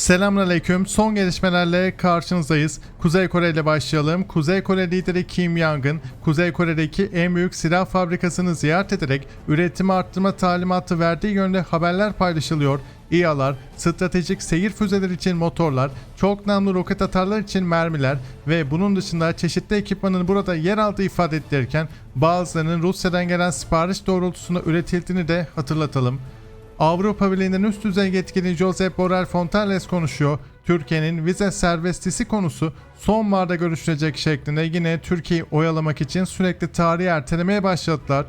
Selamünaleyküm. Son gelişmelerle karşınızdayız. Kuzey Kore ile başlayalım. Kuzey Kore lideri Kim Jong-un, Kuzey Kore'deki en büyük silah fabrikasını ziyaret ederek üretimi arttırma talimatı verdiği yönde haberler paylaşılıyor. İHA'lar, stratejik seyir füzeleri için motorlar, çok namlu roket atarlar için mermiler ve bunun dışında çeşitli ekipmanın burada yer aldığı ifade edilirken bazılarının Rusya'dan gelen sipariş doğrultusunda üretildiğini de hatırlatalım. Avrupa Birliği'nin üst düzey yetkili Josep Borrell Fontelles konuşuyor. Türkiye'nin vize serbestisi konusu sonbaharda görüşülecek şeklinde yine Türkiye'yi oyalamak için sürekli tarihi ertelemeye başladılar.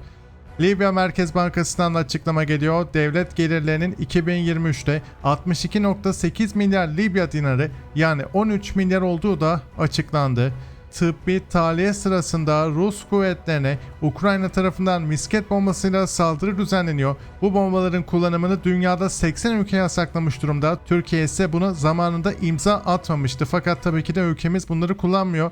Libya Merkez Bankası'ndan da açıklama geliyor. Devlet gelirlerinin 2023'te 62.8 milyar Libya dinarı yani 13 milyar olduğu da açıklandı. Tıbbi tahliye sırasında Rus kuvvetlerine Ukrayna tarafından misket bombasıyla saldırı düzenleniyor. Bu bombaların kullanımını dünyada 80 ülke yasaklamış durumda. Türkiye ise buna zamanında imza atmamıştı. Fakat tabii ki de ülkemiz bunları kullanmıyor.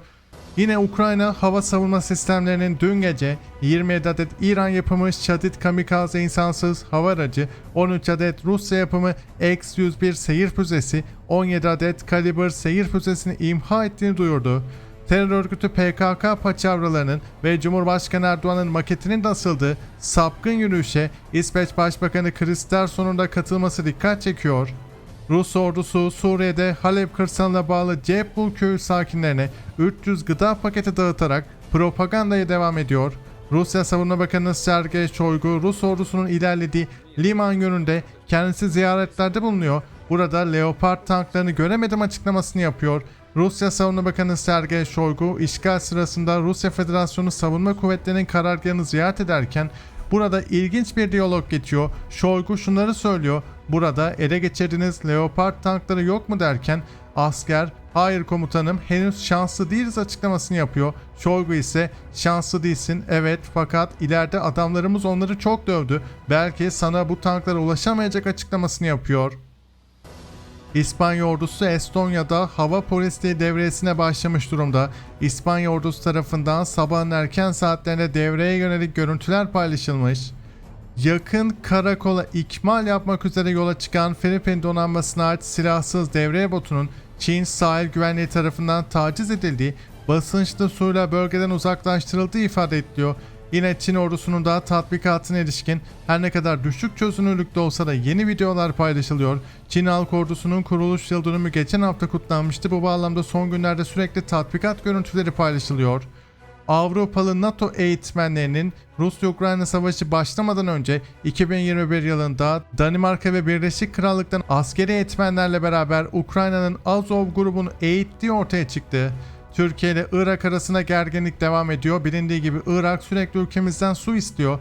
Yine Ukrayna hava savunma sistemlerinin dün gece 27 adet İran yapımı Shadid kamikaze insansız hava aracı, 13 adet Rusya yapımı X-101 seyir füzesi, 17 adet Kaliber seyir füzesini imha ettiğini duyurdu. Terör örgütü PKK paçavralarının ve Cumhurbaşkanı Erdoğan'ın maketinin asıldığı sapkın yürüyüşe İsveç Başbakanı Kristersson'un da katılması dikkat çekiyor. Rus ordusu Suriye'de Halep kırsalına bağlı Cebul köyü sakinlerine 300 gıda paketi dağıtarak propagandaya devam ediyor. Rusya Savunma Bakanı Sergey Shoigu Rus ordusunun ilerlediği liman yönünde kendisi ziyaretlerde bulunuyor. Burada Leopard tanklarını göremedim açıklamasını yapıyor. Rusya Savunma Bakanı Sergey Shoigu işgal sırasında Rusya Federasyonu Savunma Kuvvetleri'nin karargahını ziyaret ederken Burada ilginç bir diyalog geçiyor. Shoigu şunları söylüyor. Burada ele geçirdiğiniz Leopard tankları yok mu derken asker hayır komutanım henüz şanslı değiliz açıklamasını yapıyor. Shoigu ise şanslı değilsin evet fakat ileride adamlarımız onları çok dövdü. Belki sana bu tanklara ulaşamayacak açıklamasını yapıyor. İspanya ordusu Estonya'da hava polisliği devresine başlamış durumda. İspanya ordusu tarafından sabahın erken saatlerinde devreye yönelik görüntüler paylaşılmış. Yakın karakola ikmal yapmak üzere yola çıkan Filipin donanmasına ait silahsız devreye botunun Çin sahil güvenliği tarafından taciz edildiği, basınçlı suyla bölgeden uzaklaştırıldığı ifade ediliyor. Yine Çin ordusunun da tatbikatına ilişkin her ne kadar düşük çözünürlükte olsa da yeni videolar paylaşılıyor. Çin Halk Ordusu'nun kuruluş yıl dönümü geçen hafta kutlanmıştı. Bu bağlamda son günlerde sürekli tatbikat görüntüleri paylaşılıyor. Avrupalı NATO eğitmenlerinin Rusya-Ukrayna savaşı başlamadan önce 2021 yılında Danimarka ve Birleşik Krallık'tan askeri eğitmenlerle beraber Ukrayna'nın Azov grubunu eğittiği ortaya çıktı. Türkiye ile Irak arasında gerginlik devam ediyor. Bilindiği gibi Irak sürekli ülkemizden su istiyor.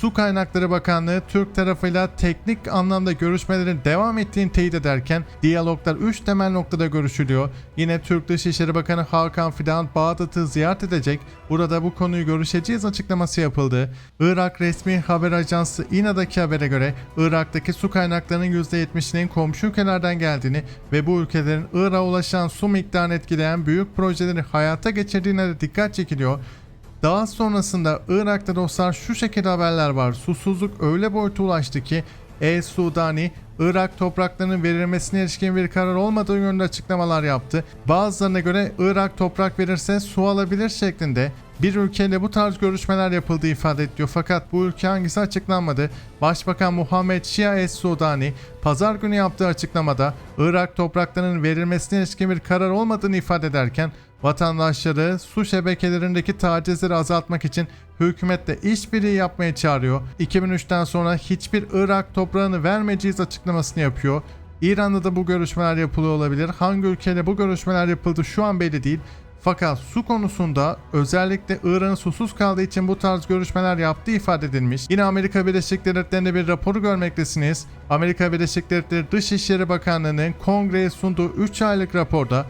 Su Kaynakları Bakanlığı Türk tarafıyla teknik anlamda görüşmelerin devam ettiğini teyit ederken diyaloglar 3 temel noktada görüşülüyor. Yine Türk Dışişleri Bakanı Hakan Fidan Bağdat'ı ziyaret edecek. Burada bu konuyu görüşeceğiz açıklaması yapıldı. Irak resmi haber ajansı İNA'daki habere göre Irak'taki su kaynaklarının %70'inin komşu ülkelerden geldiğini ve bu ülkelerin Irak'a ulaşan su miktarını etkileyen büyük projeleri hayata geçirdiğine de dikkat çekiliyor. Daha sonrasında Irak'ta dostlar şu şekilde haberler var. Susuzluk öyle boyuta ulaştı ki El Sudani Irak topraklarının verilmesine ilişkin bir karar olmadığı yönünde açıklamalar yaptı. Bazılarına göre Irak toprak verirse su alabilir şeklinde bir ülkeyle bu tarz görüşmeler yapıldığı ifade ediliyor. Fakat bu ülke hangisi açıklanmadı. Başbakan Muhammed Şia Es Sudani pazar günü yaptığı açıklamada Irak topraklarının verilmesine ilişkin bir karar olmadığını ifade ederken vatandaşları su şebekelerindeki tacizleri azaltmak için hükümetle işbirliği yapmaya çağırıyor. 2003'ten sonra hiçbir Irak toprağını vermeyeceğiz açıklamasını yapıyor. İran'da da bu görüşmeler yapılıyor olabilir. Hangi ülkeyle bu görüşmeler yapıldı şu an belli değil. Fakat su konusunda özellikle İran'ın susuz kaldığı için bu tarz görüşmeler yaptığı ifade edilmiş. Yine Amerika Birleşik Devletleri'nde bir raporu görmektesiniz. Amerika Birleşik Devletleri Dışişleri Bakanlığı'nın kongreye sunduğu 3 aylık raporda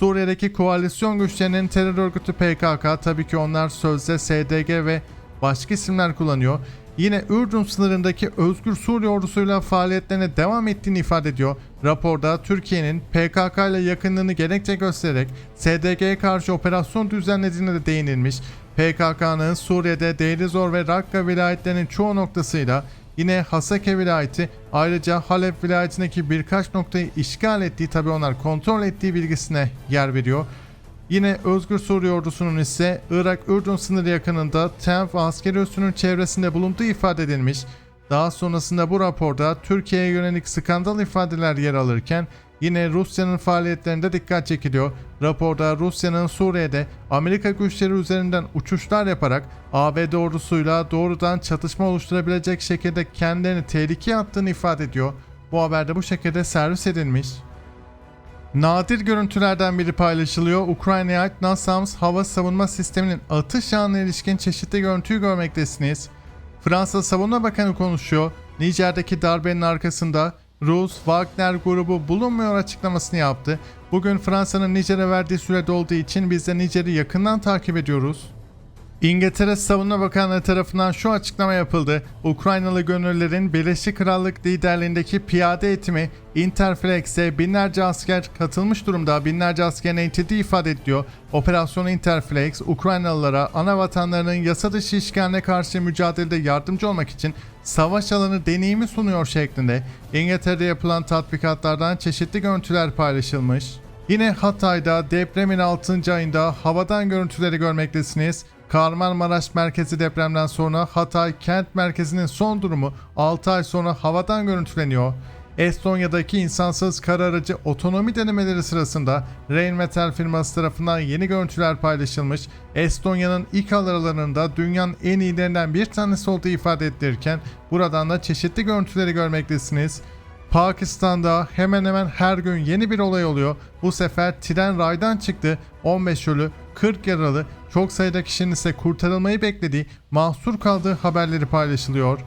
Suriye'deki koalisyon güçlerinin terör örgütü PKK tabii ki onlar sözde SDG ve başka isimler kullanıyor. Yine Ürdün sınırındaki Özgür Suriye ordusuyla faaliyetlerine devam ettiğini ifade ediyor. Raporda Türkiye'nin PKK ile yakınlığını gerekçe göstererek SDG'ye karşı operasyon düzenlediğine de değinilmiş. PKK'nın Suriye'de Deir Zor ve Rakka vilayetlerinin çoğu noktasıyla yine Hasake vilayeti ayrıca Halep vilayetindeki birkaç noktayı işgal ettiği tabi onlar kontrol ettiği bilgisine yer veriyor. Yine Özgür Suriye ordusunun ise Irak-Ürdün sınırı yakınında Tenf askeri üssünün çevresinde bulunduğu ifade edilmiş. Daha sonrasında bu raporda Türkiye'ye yönelik skandal ifadeler yer alırken yine Rusya'nın faaliyetlerinde dikkat çekiliyor. Raporda Rusya'nın Suriye'de Amerika güçleri üzerinden uçuşlar yaparak ABD ordusuyla doğrudan çatışma oluşturabilecek şekilde kendilerini tehlikeye attığını ifade ediyor. Bu haberde bu şekilde servis edilmiş. Nadir görüntülerden biri paylaşılıyor. Ukrayna'ya ait NASAMS hava savunma sisteminin atış anına ilişkin çeşitli görüntüyü görmektesiniz. Fransa Savunma Bakanı konuşuyor. Nijer'deki darbenin arkasında Rus Wagner grubu bulunmuyor açıklamasını yaptı. Bugün Fransa'nın Nijer'e verdiği sürede olduğu için biz de Nijer'i yakından takip ediyoruz. İngiltere Savunma Bakanlığı tarafından şu açıklama yapıldı. Ukraynalı gönüllülerin Birleşik Krallık liderliğindeki piyade eğitimi Interflex'e binlerce asker katılmış durumda. Binlerce askerin eğitildiği ifade ediliyor. Operasyon Interflex, Ukraynalılara ana vatanlarının yasa dışı işgaline karşı mücadelede yardımcı olmak için savaş alanı deneyimi sunuyor şeklinde. İngiltere'de yapılan tatbikatlardan çeşitli görüntüler paylaşılmış. Yine Hatay'da depremin 6. ayında havadan görüntüleri görmektesiniz. Kahramanmaraş merkezi depremden sonra Hatay kent merkezinin son durumu 6 ay sonra havadan görüntüleniyor. Estonya'daki insansız kara aracı otonomi denemeleri sırasında Rheinmetall firması tarafından yeni görüntüler paylaşılmış. Estonya'nın ilk aralarında dünyanın en iyilerinden bir tanesi olduğu ifade edilirken buradan da çeşitli görüntüleri görmektesiniz. Pakistan'da hemen hemen her gün yeni bir olay oluyor. Bu sefer tren raydan çıktı. 15 ölü, 40 yaralı, çok sayıda kişinin ise kurtarılmayı beklediği, mahsur kaldığı haberleri paylaşılıyor.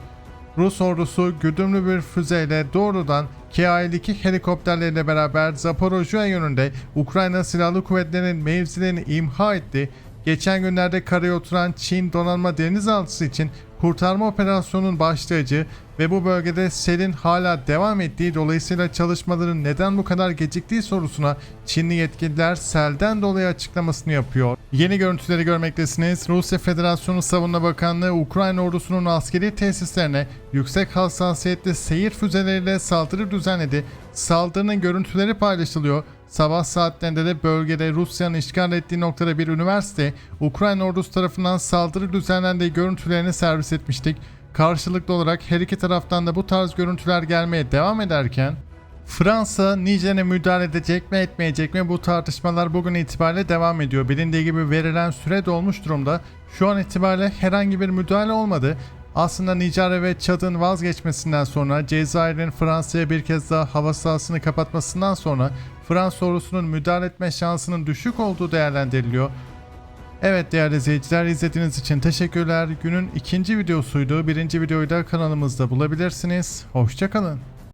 Rus ordusu güdümlü bir füzeyle doğrudan Ki-52 helikopterleriyle beraber Zaporojye yönünde Ukrayna Silahlı Kuvvetleri'nin mevzilerini imha etti. Geçen günlerde karaya oturan Çin donanma denizaltısı için kurtarma operasyonunun başlayıcı ve bu bölgede selin hala devam ettiği dolayısıyla çalışmaların neden bu kadar geciktiği sorusuna Çinli yetkililer selden dolayı açıklamasını yapıyor. Yeni görüntüleri görmektesiniz. Rusya Federasyonu Savunma Bakanlığı Ukrayna ordusunun askeri tesislerine yüksek hassasiyetli seyir füzeleriyle saldırı düzenledi. Saldırının görüntüleri paylaşılıyor. Sabah saatlerinde de bölgede Rusya'nın işgal ettiği noktada bir üniversite Ukrayna ordusu tarafından saldırı düzenlendiği görüntülerini servis etmiştik. Karşılıklı olarak her iki taraftan da bu tarz görüntüler gelmeye devam ederken Fransa Nijer'e müdahale edecek mi etmeyecek mi bu tartışmalar bugün itibariyle devam ediyor. Bilindiği gibi verilen süre dolmuş durumda. Şu an itibariyle herhangi bir müdahale olmadı. Aslında Nijerya ve Çad'ın vazgeçmesinden sonra Cezayir'in Fransa'ya bir kez daha hava sahasını kapatmasından sonra Fransa ordusunun müdahale etme şansının düşük olduğu değerlendiriliyor. Evet değerli izleyiciler izlediğiniz için teşekkürler. Günün ikinci videosuydu. Birinci videoyu da kanalımızda bulabilirsiniz. Hoşçakalın.